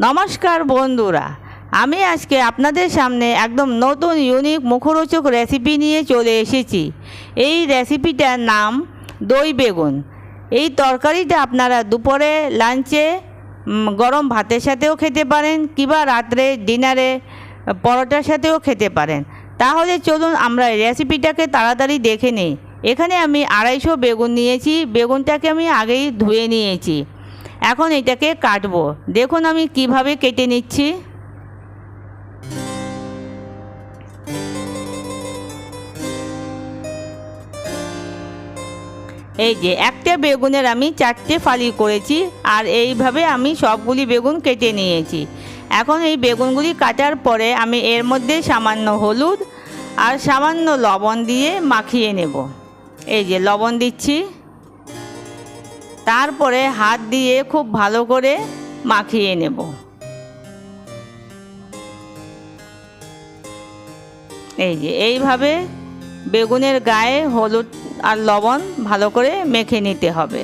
নমস্কার বন্ধুরা, আমি আজকে আপনাদের সামনে একদম নতুন ইউনিক মুখরোচক রেসিপি নিয়ে চলে এসেছি। এই রেসিপিটার নাম দই বেগুন। এই তরকারিটা আপনারা দুপুরে লাঞ্চে গরম ভাতের সাথেও খেতে পারেন কিংবা রাত্রে ডিনারে, পরোটার সাথেও খেতে পারেন। তাহলে চলুন আমরা রেসিপিটাকে তাড়াতাড়ি দেখে নিই। এখানে আমি আড়াইশো বেগুন নিয়েছি। বেগুনটাকে আমি আগেই ধুয়ে নিয়েছি। এখন এটাকে কাটবো। দেখুন আমি কীভাবে কেটে নিচ্ছি। এই যে, একটা বেগুনের আমি চারটে ফালি করেছি, আর এইভাবে আমি সবগুলি বেগুন কেটে নিয়েছি। এখন এই বেগুনগুলি কাটার পরে আমি এর মধ্যে সামান্য হলুদ আর সামান্য লবণ দিয়ে মাখিয়ে নেব। এই যে, লবণ দিচ্ছি। তারপরে হাত দিয়ে খুব ভালো করে মাখিয়ে নেব। এই যে, এইভাবে বেগুনের গায়ে হলুদ আর লবণ ভালো করে মেখে নিতে হবে।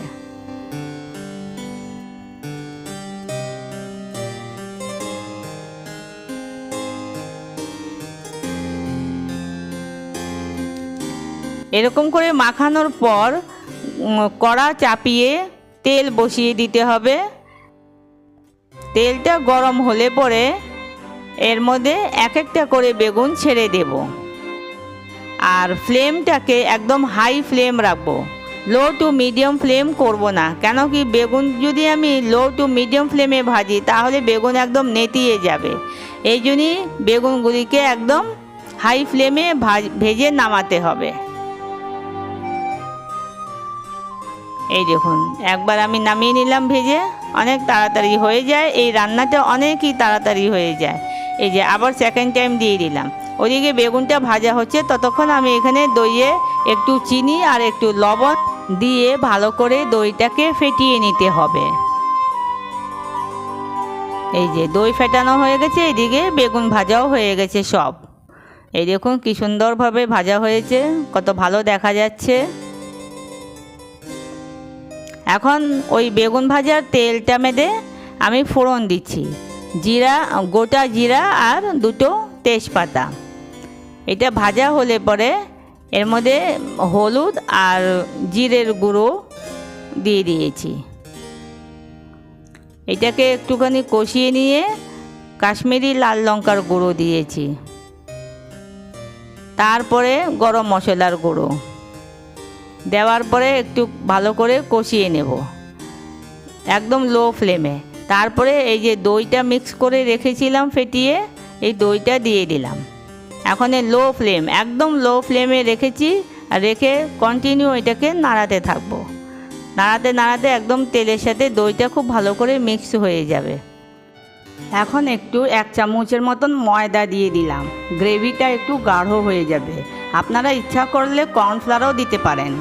এরকম করে মাখানোর পর কড়া চাপিয়ে তেল বসিয়ে দিতে হবে। তেলটা গরম হলে পরে এর মধ্যে এক একটা করে বেগুন ছেড়ে দেব। আর ফ্লেমটাকে একদম হাই ফ্লেম রাখব। লো টু মিডিয়াম ফ্লেম করব না, কেন কি বেগুন যদি আমি লো টু মিডিয়াম ফ্লেমে ভাজি, তাহলে বেগুন একদম নেতিয়ে যাবে। এই জন্যই বেগুনগুলিকে একদম হাই ফ্লেমে ভাজ, ভেজে নামাতে হবে। এই দেখুন, একবার আমি নামিয়ে নিলাম ভেজে, অনেক তাড়াতাড়ি হয়ে যায়, এই রান্নাটা অনেকই তাড়াতাড়ি হয়ে যায়। এই যে আবার সেকেন্ড টাইম দিয়ে দিলাম। ওদিকে বেগুনটা ভাজা হচ্ছে, ততক্ষণ আমি এখানে দইয়ে একটু চিনি আর একটু লবণ দিয়ে ভালো করে দইটাকে ফেটিয়ে নিতে হবে। এই যে দই ফেটানো হয়ে গেছে, এদিকে বেগুন ভাজাও হয়ে গেছে সব। এই দেখুন কি সুন্দরভাবে ভাজা হয়েছে, কত ভালো দেখা যাচ্ছে। এখন ওই বেগুন ভাজার তেলটা মেদে আমি ফোড়ন দিচ্ছি। জিরা, গোটা জিরা আর দুটো তেজপাতা। এটা ভাজা হলে পরে এর মধ্যে হলুদ আর জিরের গুঁড়ো দিয়ে দিয়েছি। এটাকে একটুখানি কষিয়ে নিয়ে কাশ্মীরি লাল লঙ্কার গুঁড়ো দিয়েছি। তারপরে গরম মশলার গুঁড়ো। দেওয়ার পরে একটু ভালো করে কষিয়ে নেব। একদম লো ফ্লেমে তারপরে এই যে দইটা মিক্স করে রেখেছিলাম ফেটিয়ে, এই দইটা দিয়ে দিলাম। এখন লো ফ্লেম একদম লো ফ্লেমে রেখেছি, আর রেখে কন্টিনিউ এটাকে নাড়াতে থাকব। নাড়াতে নাড়াতে একদম তেলের সাথে দইটা খুব ভালো করে মিক্স হয়ে যাবে। এখন একটু এক চামচের মতন ময়দা দিয়ে দিলাম। গ্রেভিটা একটু গাঢ় হয়ে যাবে। আপনারা ইচ্ছা করলে কর্নফ্লাওয়ারও দিতে পারেন।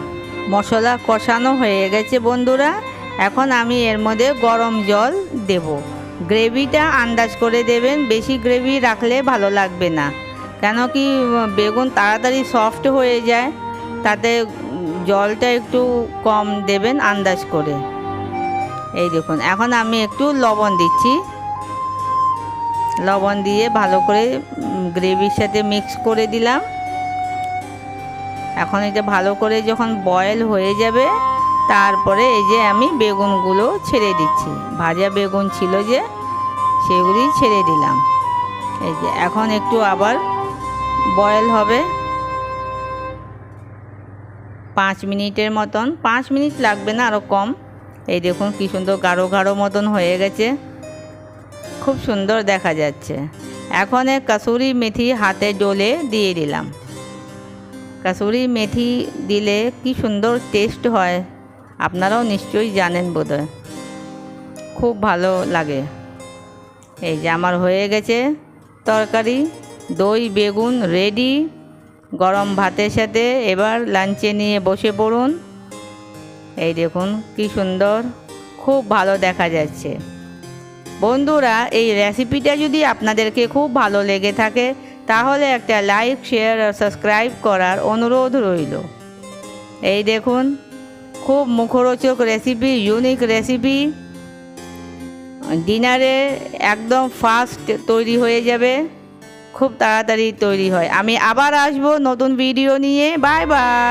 মশলা কষানো হয়ে গেছে বন্ধুরা। এখন আমি এর মধ্যে গরম জল দেব। গ্রেভিটা আন্দাজ করে দেবেন। বেশি গ্রেভি রাখলে ভালো লাগবে না। কেন কি বেগুন তাড়াতাড়ি সফট হয়ে যায়। তাতে জলটা একটু কম দেবেন আন্দাজ করে। এই দেখুন, এখন আমি একটু লবণ দিচ্ছি। লবণ দিয়ে ভালো করে গ্রেভির সাথে মিক্স করে দিলাম। এখন এটা ভালো করে যখন বয়েল হয়ে যাবে, তারপরে এই যে আমি বেগুনগুলো ছেড়ে দিচ্ছি। ভাজা বেগুন ছিল যে, সেগুলি ছেড়ে দিলাম। এই যে এখন একটু আবার বয়েল হবে। পাঁচ মিনিটের মতন। পাঁচ মিনিট লাগবে না আরও কম। এই দেখুন কী সুন্দর গাঢ় গাঢ় মতন হয়ে গেছে। খুব সুন্দর দেখা যাচ্ছে। এখন এ কাসুরি মেথি হাতে ডলে দিয়ে দিলাম। কাসুরি মেথি দিলে কি সুন্দর টেস্ট হয়? আপনারাও নিশ্চয়ই জানেন বোধহয়। খুব ভালো লাগে। এই যে আমার হয়ে গেছে তরকারি, দই, বেগুন রেডি গরম ভাতের সাথে এবার লাঞ্চে নিয়ে বসে পড়ুন। এই দেখুন কি সুন্দর, খুব ভালো দেখা যাচ্ছে। বন্ধুরা, এই রেসিপিটা যদি আপনাদেরকে খুব ভালো লেগে থাকে তাহলে একটা লাইক শেয়ার আর সাবস্ক্রাইব করার অনুরোধ রইল। এই দেখুন, খুব মুখরোচক রেসিপি ইউনিক রেসিপি ডিনারে একদম ফাস্ট তৈরি হয়ে যাবে। খুব তাড়াতাড়ি তৈরি হয়। আমি আবার আসব নতুন ভিডিও নিয়ে। Bye bye